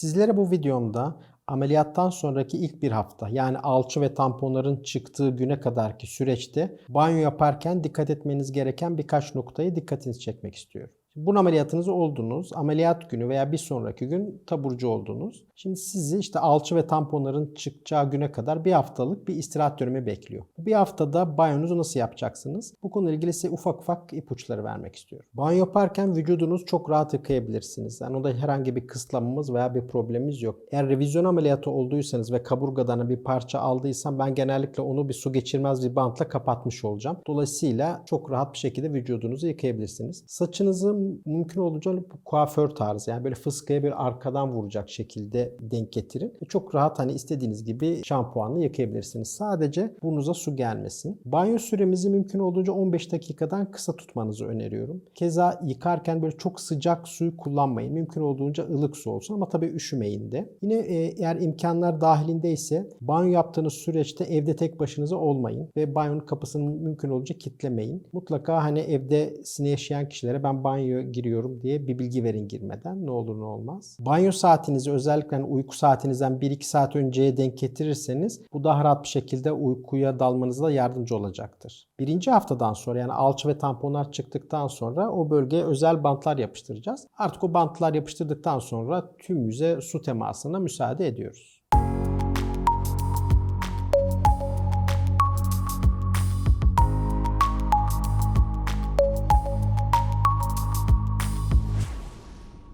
Sizlere bu videomda ameliyattan sonraki ilk bir hafta yani alçı ve tamponların çıktığı güne kadarki süreçte banyo yaparken dikkat etmeniz gereken birkaç noktayı dikkatinizi çekmek istiyorum. Bunun ameliyatınızı oldunuz. Ameliyat günü veya bir sonraki gün taburcu oldunuz. Şimdi sizi işte alçı ve tamponların çıkacağı güne kadar bir haftalık bir istirahat dönemi bekliyor. Bir haftada banyonuzu nasıl yapacaksınız? Bu konuyla ilgili size ufak ufak ipuçları vermek istiyorum. Banyo yaparken vücudunuzu çok rahat yıkayabilirsiniz. Yani onda herhangi bir kısıtlamamız veya bir problemimiz yok. Eğer revizyon ameliyatı olduysanız ve kaburgadan bir parça aldıysam ben genellikle onu bir su geçirmez bir bantla kapatmış olacağım. Dolayısıyla çok rahat bir şekilde vücudunuzu yıkayabilirsiniz. Saçınızı mümkün olduğunca bu kuaför tarzı yani böyle fıskaya bir arkadan vuracak şekilde denk getirin. Çok rahat hani istediğiniz gibi şampuanla yıkayabilirsiniz. Sadece burnunuza su gelmesin. Banyo süremizi mümkün olduğunca 15 dakikadan kısa tutmanızı öneriyorum. Keza yıkarken böyle çok sıcak suyu kullanmayın. Mümkün olduğunca ılık su olsun ama tabii üşümeyin de. Yine e, eğer imkanlar dahilindeyse banyo yaptığınız süreçte evde tek başınıza olmayın ve banyonun kapısını mümkün olduğunca kitlemeyin. Mutlaka hani evde sine yaşayan kişilere ben banyo giriyorum diye bir bilgi verin girmeden ne olur ne olmaz. Banyo saatinizi özellikle hani uyku saatinizden 1-2 saat önceye denk getirirseniz bu daha rahat bir şekilde uykuya dalmanıza yardımcı olacaktır. Birinci haftadan sonra yani alçı ve tamponlar çıktıktan sonra o bölgeye özel bantlar yapıştıracağız. Artık o bantlar yapıştırdıktan sonra tüm yüze su temasına müsaade ediyoruz.